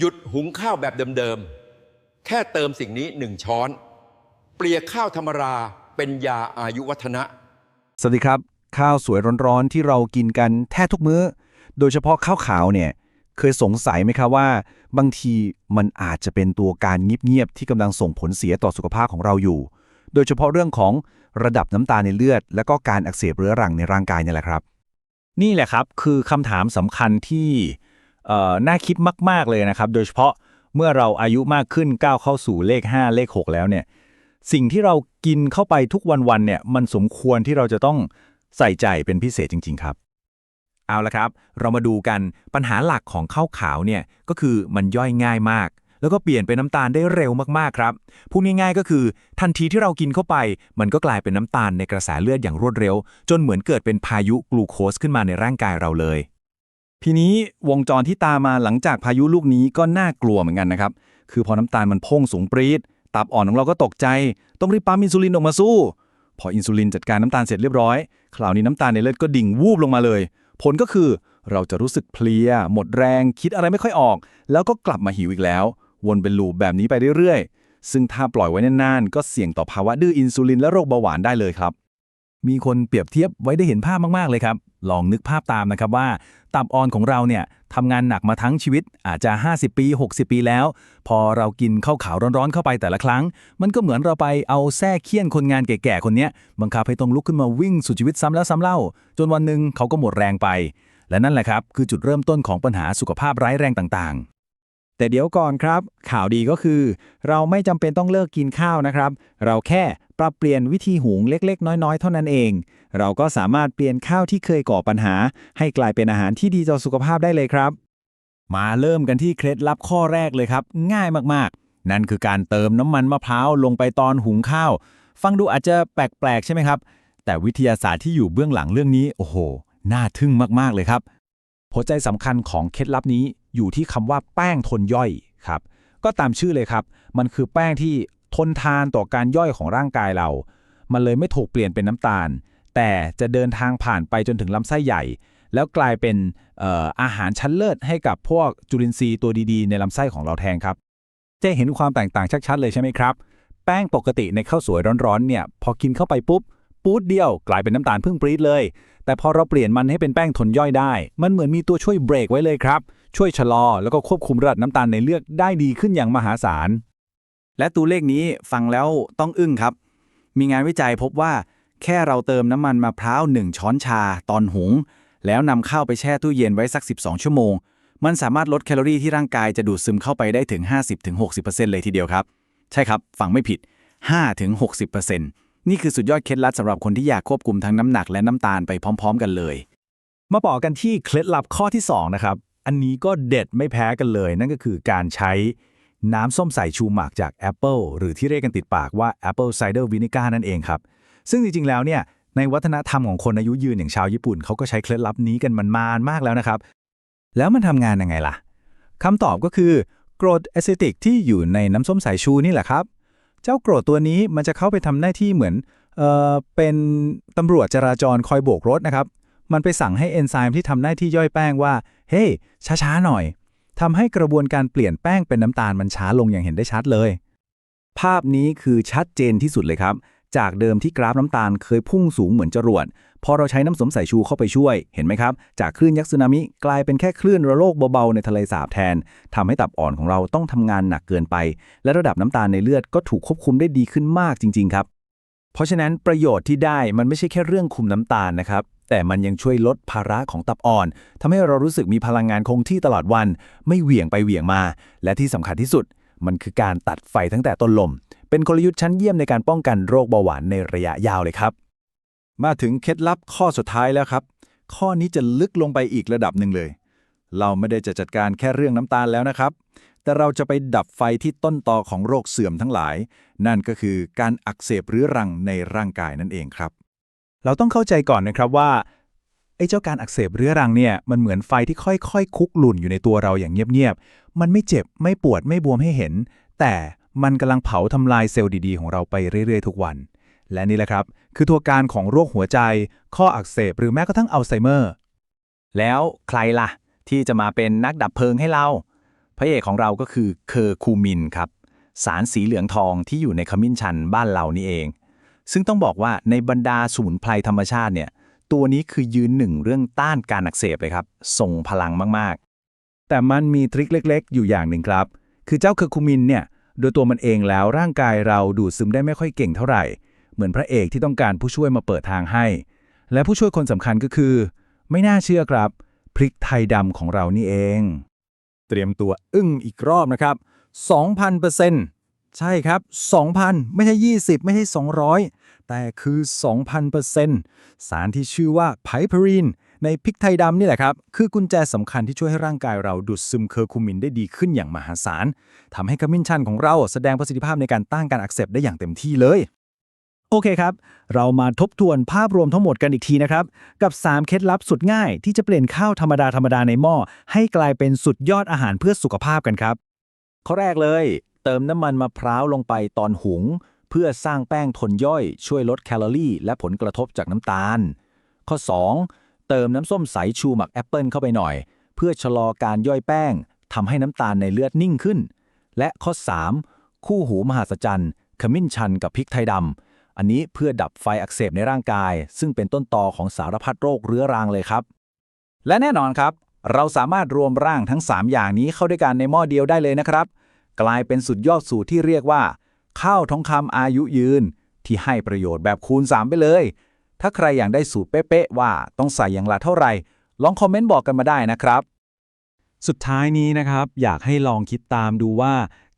หยุดหุงข้าวแบบเดิมๆ แค่เติมสิ่งนี้หนึ่งช้อน เปลี่ยข้าวธรรมราเป็นยาอายุวัฒนะ สวัสดีครับ ข้าวสวยร้อนๆ ที่เรากินกันแทบทุกมื้อ โดยเฉพาะข้าวขาวเนี่ย เคยสงสัยไหมครับว่า บางทีมันอาจจะเป็นตัวการเงียบๆ ที่กำลังส่งผลเสียต่อสุขภาพของเราอยู่ โดยเฉพาะเรื่องของระดับน้ำตาลในเลือด และก็การอักเสบเรื้อรังในร่างกายเนี่ยแหละครับ นี่แหละครับคือคำถามสำคัญที่เอ่อ น่าคิดมาก ๆ เลยนะครับ โดยเฉพาะเมื่อเราอายุมากขึ้นก้าวเข้าสู่เลข 5 เลข 6 แล้วเนี่ยสิ่งที่เรากินเข้าไปทุกวันๆเนี่ยมันสมควรที่เราจะต้องใส่ใจเป็นพิเศษจริง ๆ ครับ เอาละครับ เรามาดูกันปัญหาหลักของข้าวขาวเนี่ยก็คือมันย่อยง่ายมาก แล้วก็เปลี่ยนเป็นน้ำตาลได้เร็วมากๆครับพูดง่ายๆก็คือ ทันทีที่เรากินเข้าไป มันก็กลายเป็นน้ำตาลในกระแสเลือดอย่างรวดเร็ว จนเหมือนเกิดเป็นพายุกลูโคสขึ้นมาในร่างกายเราเลย ทีนี้วงจรที่ตามมาหลังจากพายุลูกนี้ก็น่ากลัวเหมือนกันนะครับ คือพอน้ำตาลมันพุ่งสูงปรีดตับอ่อนของเราก็ตกใจ ต้องรีบปั๊มอินซูลินออกมาสู้ พออินซูลินจัดการน้ำตาลเสร็จเรียบร้อย คราวนี้น้ำตาลในเลือดก็ดิ่งวูบลงมาเลย ผลก็คือเราจะรู้สึกเพลีย หมดแรง คิดอะไรไม่ค่อยออก แล้วก็กลับมาหิวอีกแล้ว วนเป็นลูปแบบนี้ไปเรื่อยๆ ซึ่งถ้าปล่อยไว้นานๆ ก็เสี่ยงต่อภาวะดื้ออินซูลินและโรคเบาหวานได้เลยครับ มีคนเปรียบเทียบไว้ได้เห็นภาพมากๆเลยครับ ลองนึกภาพตามนะครับว่า ตับอ่อนของเราเนี่ยทำงานหนักมาทั้งชีวิตอาจจะ 50 ปี 60 ปีแล้ว พอเรากินข้าวขาวร้อนๆเข้าไปแต่ละครั้ง มันก็เหมือนเราไปเอาแส้เคี่ยนคนงานแก่ๆคนเนี้ยบังคับให้ต้องลุกขึ้นมาวิ่งสุดชีวิตซ้ำแล้วซ้ำเล่า จนวันหนึ่งเขาก็หมดแรงไป และนั่นแหละครับคือจุดเริ่มต้นของปัญหาสุขภาพร้ายแรงต่างๆ แต่เดี๋ยวก่อนครับ ข่าวดีก็คือ เราไม่จำเป็นต้องเลิกกินข้าวนะครับ เราแค่ปรับเปลี่ยนวิธีหุงเล็ก ๆ น้อย ๆ เท่านั้นเอง เราก็สามารถเปลี่ยนข้าวที่เคยก่อปัญหา ให้กลายเป็นอาหารที่ดีต่อสุขภาพได้เลยครับ มาเริ่มกันที่เคล็ดลับข้อแรกเลยครับ ง่ายมากๆ นั่นคือการเติมน้ำมันมะพร้าวลงไปตอนหุงข้าว ฟังดูอาจจะแปลกๆ ใช่ไหมครับ แต่วิทยาศาสตร์ที่อยู่เบื้องหลังเรื่องนี้ โอ้โห น่าทึ่งมากๆเลยครับหัวใจสำคัญของเคล็ดลับนี้ อยู่ที่คำว่าแป้งทนย่อยครับ ก็ตามชื่อเลยครับ มันคือแป้งที่ทนทานต่อการย่อยของร่างกายเรา มันเลยไม่ถูกเปลี่ยนเป็นน้ำตาล แต่จะเดินทางผ่านไปจนถึงลำไส้ใหญ่ แล้วกลายเป็นอออาหารชั้นเลิศให้กับพวกจุลินทรีย์ตัวดีๆ ในลำไส้ของเราแทนครับ จะเห็นความแตกต่างชัดๆเลยใช่ไหมครับ แป้งปกติในข้าวสวยร้อนๆเนี่ยพอกินเข้าไปปุ๊บปูดเดียวกลายเป็นน้ำตาลพึ่งปรี๊ดเลย แต่พอเราเปลี่ยนมันให้เป็นแป้งทนย่อยได้ มันเหมือนมีตัวช่วยเบรกไว้เลยครับ ช่วยชะลอ แล้วก็ควบคุมระดับน้ำตาลในเลือดได้ดีขึ้นอย่างมหาศาล และตัวเลขนี้ฟังแล้วต้องอึ้งครับ มีงานวิจัยพบว่า แค่เราเติมน้ำมันมะพร้าว1ช้อนชาตอนหุง แล้วนำข้าวไปแช่ตู้เย็นไว้สัก 12 ชั่วโมง มันสามารถลดแคลอรี่ที่ร่างกายจะดูดซึมเข้าไปได้ถึง 50-60%เลยทีเดียวครับ ใช่ครับ ฟังไม่ผิด 5-60%นี่คือสุดยอดเคล็ดลับสำหรับคนที่อยากควบคุมทั้งน้ำหนักและน้ำตาลไปพร้อม ๆ กันเลย มาบอกกันที่เคล็ดลับข้อที่ 2 นะครับ อันนี้ก็เด็ดไม่แพ้กันเลย นั่นก็คือการใช้น้ำส้มสายชูหมักจากแอปเปิลหรือที่เรียกกันติดปากว่า Apple Cider Vinegar นั่นเองครับ ซึ่งจริง ๆ แล้วเนี่ยในวัฒนธรรมของคนอายุยืนอย่างชาวญี่ปุ่นเขาก็ใช้เคล็ดลับนี้กันมันมานมากแล้วนะครับ แล้วมันทำงานยังไงล่ะคำตอบก็คือกรดแอซิติกที่อยู่ในน้ำส้มสายชูนี่แหละครับ เจ้ากรดตัวนี้มันจะเข้าไปทำหน้าที่เหมือนเอ่อเป็นตำรวจจราจรคอยโบกรถนะครับ มันไปสั่งให้เอนไซม์ที่ทำหน้าที่ย่อยแป้งว่า เฮ้ช้า ๆ หน่อย ทำให้กระบวนการเปลี่ยนแป้งเป็นน้ำตาลมันช้าลงอย่างเห็นได้ชัดเลย ภาพนี้คือชัดเจนที่สุดเลยครับ จากเดิมที่กราฟน้ำตาลเคยพุ่งสูงเหมือนจรวด พอเราใช้น้ำสมสายชูเข้าไปช่วย เห็นไหมครับ จากคลื่นยักษ์สึนามิกลายเป็นแค่คลื่นระลอกเบาๆในทะเลสาบแทน ทำให้ตับอ่อนของเราต้องทำงานหนักเกินไป และระดับน้ำตาลในเลือดก็ถูกควบคุมได้ดีขึ้นมากจริง ๆ ครับ เพราะฉะนั้นประโยชน์ที่ได้มันไม่ใช่แค่เรื่องคุมน้ำตาลนะครับ แต่มันยังช่วยลดภาระของตับอ่อนทำให้เรารู้สึกมีพลังงานคงที่ตลอดวัน ไม่เหวี่ยงไปเหวี่ยงมา และที่สำคัญที่สุด มันคือการตัดไฟตั้งแต่ต้นลม เป็นกลยุทธ์ชั้นเยี่ยมในการป้องกันโรคเบาหวานในระยะยาวเลยครับ มาถึงเคล็ดลับข้อสุดท้ายแล้วครับ ข้อนี้จะลึกลงไปอีกระดับหนึ่งเลย เราไม่ได้จะจัดการแค่เรื่องน้ำตาลแล้วนะครับ แต่เราจะไปดับไฟที่ต้นตอของโรคเสื่อมทั้งหลาย นั่นก็คือการอักเสบเรื้อรังในร่างกายนั่นเองครับ เราต้องเข้าใจก่อนนะครับว่าไอ้เจ้าการอักเสบเรื้อรังเนี่ยมันเหมือนไฟที่ค่อยๆคุกหลุ่นอยู่ในตัวเราอย่างเงียบๆ มันไม่เจ็บไม่ปวดไม่บวมให้เห็น แต่มันกำลังเผาทำลายเซลล์ดีๆ ของเราไปเรื่อยๆ ทุกวัน และนี่แหละครับ คือตัวการของโรคหัวใจ ข้ออักเสบหรือแม้กระทั่งอัลไซเมอร์ แล้วใครล่ะ ที่จะมาเป็นนักดับเพลิงให้เรา พระเอกของเราก็คือเคอร์คูมินครับ สารสีเหลืองทองที่อยู่ในขมิ้นชันบ้านเรานี่เอง ซึ่งต้องบอกว่าในบรรดาสมุนไพรธรรมชาติเนี่ย ตัวนี้คือยืนหนึ่งเรื่องต้านการอักเสบเลยครับ ส่งพลังมากๆ แต่มันมีทริคเล็ก ๆ อยู่อย่างหนึ่งครับ คือเจ้าเคอร์คูมินเนี่ย โดยตัวมันเองแล้วร่างกายเราดูดซึมได้ไม่ค่อยเก่งเท่าไหร่ เหมือนพระเอกที่ต้องการผู้ช่วยมาเปิดทางให้ และผู้ช่วยคนสำคัญก็คือ ไม่น่าเชื่อครับ พริกไทยดำของเรานี่เอง เตรียมตัวอึ้งอีกรอบนะครับ 2,000%ใช่ครับ 2,000 ไม่ใช่ 20 ไม่ใช่ 200 แต่คือ 2,000%สารที่ชื่อว่าไพเพอรีนในพริกไทยดำนี่แหละครับ คือกุญแจสำคัญที่ช่วยให้ร่างกายเราดูดซึมเคอร์คูมินได้ดีขึ้นอย่างมหาศาลทำให้ขมิ้นชันของเราแสดงประสิทธิภาพในการต้านการอักเสบได้อย่างเต็มที่เลย โอเคครับ เรามาทบทวนภาพรวมทั้งหมดกันอีกทีนะครับ กับ 3 เคล็ดลับสุดง่าย ที่จะเปลี่ยนข้าวธรรมดาธรรมดาในหม้อให้กลายเป็นสุดยอดอาหารเพื่อสุขภาพกันครับ ข้อแรกเลย เติมน้ำมันมะพร้าวลงไปตอนหุง เพื่อสร้างแป้งทนย่อย ช่วยลดแคลอรี่ และผลกระทบจากน้ำตาล ข้อ 2 เติมน้ำส้มสายชูหมักแอปเปิลเข้าไปหน่อย เพื่อชะลอการย่อยแป้งทำให้น้ำตาลในเลือดนิ่งขึ้น และข้อ 3 คู่หูมหัศจรรย์ขมิ้นชันกับพริกไทยดำ อันนี้เพื่อดับไฟอักเสบในร่างกาย ซึ่งเป็นต้นตอของสารพัดโรคเรื้อรังเลยครับ และแน่นอนครับ เราสามารถรวมร่างทั้ง 3 อย่างนี้เข้าด้วยกันในหม้อเดียวได้เลยนะครับ กลายเป็นสุดยอดสูตรที่เรียกว่า ข้าวทองคำอายุยืน ที่ให้ประโยชน์แบบคูณ 3 ไปเลย ถ้าใครอยากได้สูตรเป๊ะๆว่าต้องใส่อย่างละเท่าไหร่ลองคอมเมนต์บอกกันมาได้นะครับ สุดท้ายนี้นะครับ อยากให้ลองคิดตามดูว่า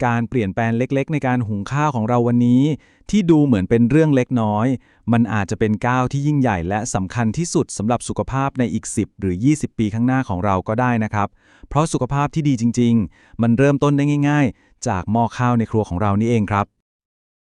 การเปลี่ยนแปลงเล็กๆ ในการหุงข้าวของเราวันนี้ ที่ดูเหมือนเป็นเรื่องเล็กน้อย มันอาจจะเป็นก้าวที่ยิ่งใหญ่และสำคัญที่สุดสำหรับสุขภาพในอีก 10 หรือ 20 ปีข้างหน้าของเราก็ได้นะครับ เพราะสุขภาพที่ดีจริง ๆ มันเริ่มต้นได้ง่าย ๆ จากหม้อข้าวในครัวของเรานี่เองครับ